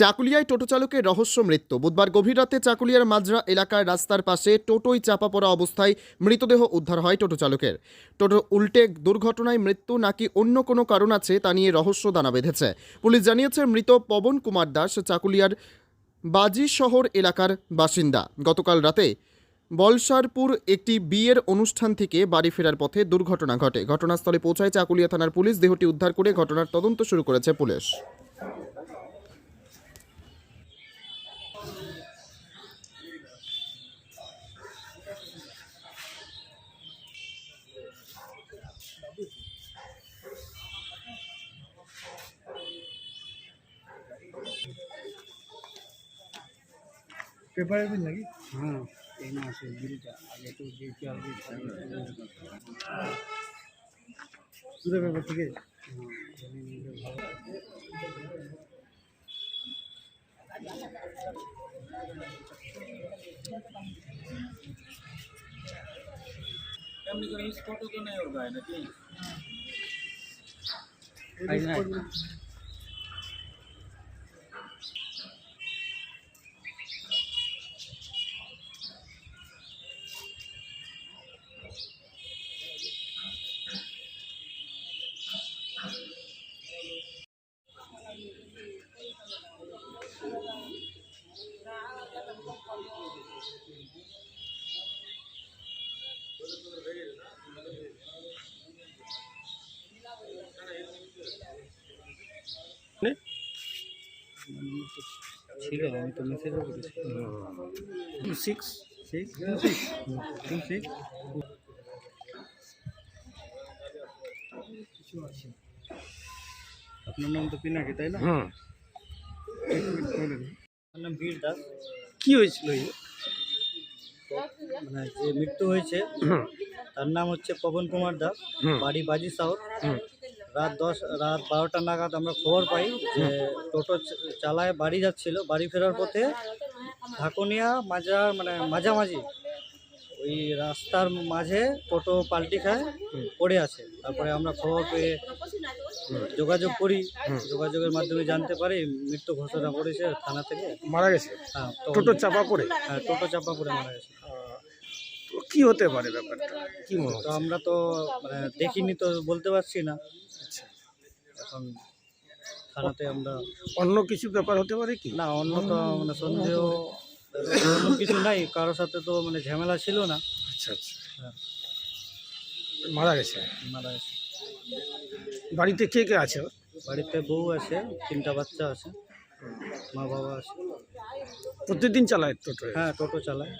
চাকুলিয়ায় টোটো চালকের রহস্য মৃত্যু। বুধবার গভীর রাতে চাকুলিয়ার মাজরা এলাকার রাস্তার পাশে টোটোয় চাপা পড়া অবস্থায় মৃতদেহ উদ্ধার হয় টোটো চালকের। টোটো উল্টে দুর্ঘটনায় মৃত্যু নাকি অন্য কোনো কারণ আছে তা নিয়ে রহস্য দানা বেঁধেছে। পুলিশ জানিয়েছে, মৃত পবন কুমার দাস চাকুলিয়ার বাজি শহর এলাকার বাসিন্দা। গতকাল রাতে বলসারপুর একটি বিয়ের অনুষ্ঠান থেকে বাড়ি ফেরার পথে দুর্ঘটনা ঘটে। ঘটনাস্থলে পৌঁছায় চাকুলিয়া থানার পুলিশ। দেহটি উদ্ধার করে ঘটনার তদন্ত শুরু করেছে পুলিশ। पेपर भी लगी? हाँ यहाँ से गिर जा आगे तो गिर जा पूरे पेपर ठीक है फ़ोटो तो नहीं होगा ना ছিল আমি তো মেসেজও করেছি। Two six six two six আপনার নাম তো পিনাকি তাই না? হ্যাঁ। আমার নাম বীর দাস কি হয়েছিল মানে যে মৃত্যু হয়েছে তার নাম হচ্ছে পবন কুমার দাস বাড়ি বাজি শহর। রাত দশ রাত বারোটা নাগাদ আমরা খবর পাই যে টোটো চালায় বাড়ি যাচ্ছিল। বাড়ি ফেরার পথে ঢাকুনিয়া মাজা মানে মাঝামাঝি ওই রাস্তার মাঝে টোটো পাল্টি খায় পড়ে আছে। তারপরে আমরা খবর পেয়ে যোগাযোগ করি। যোগাযোগের মাধ্যমে জানতে পারি মৃত্যু ঘোষণা করেছে থানা থেকে। মারা গেছে? হ্যাঁ টোটো চাপা পড়ে? হ্যাঁ, টোটো চাপা পড়ে মারা গেছে। কি হতে পারে ব্যাপারটা? কি মনে তো আমরা তো মানে দেখিনি তো বলতে পারছি না। আচ্ছা। এখন থানাতে আমরা অন্য কিছু ব্যাপার হতে পারে কি? না অন্য তো মানে সন্দেহ অন্য কিছু নাই। কারোর সাথে তো মানে ঝামেলা ছিল না। আচ্ছা আচ্ছা। হ্যাঁ। মারা গেছে? মারা গেছে। বাড়িতে কে কে আছে? বাড়িতে বউ আছে তিনটা বাচ্চা আছে মা বাবা আছে। প্রতিদিন চালায় টোটো? হ্যাঁ টোটো চালায়।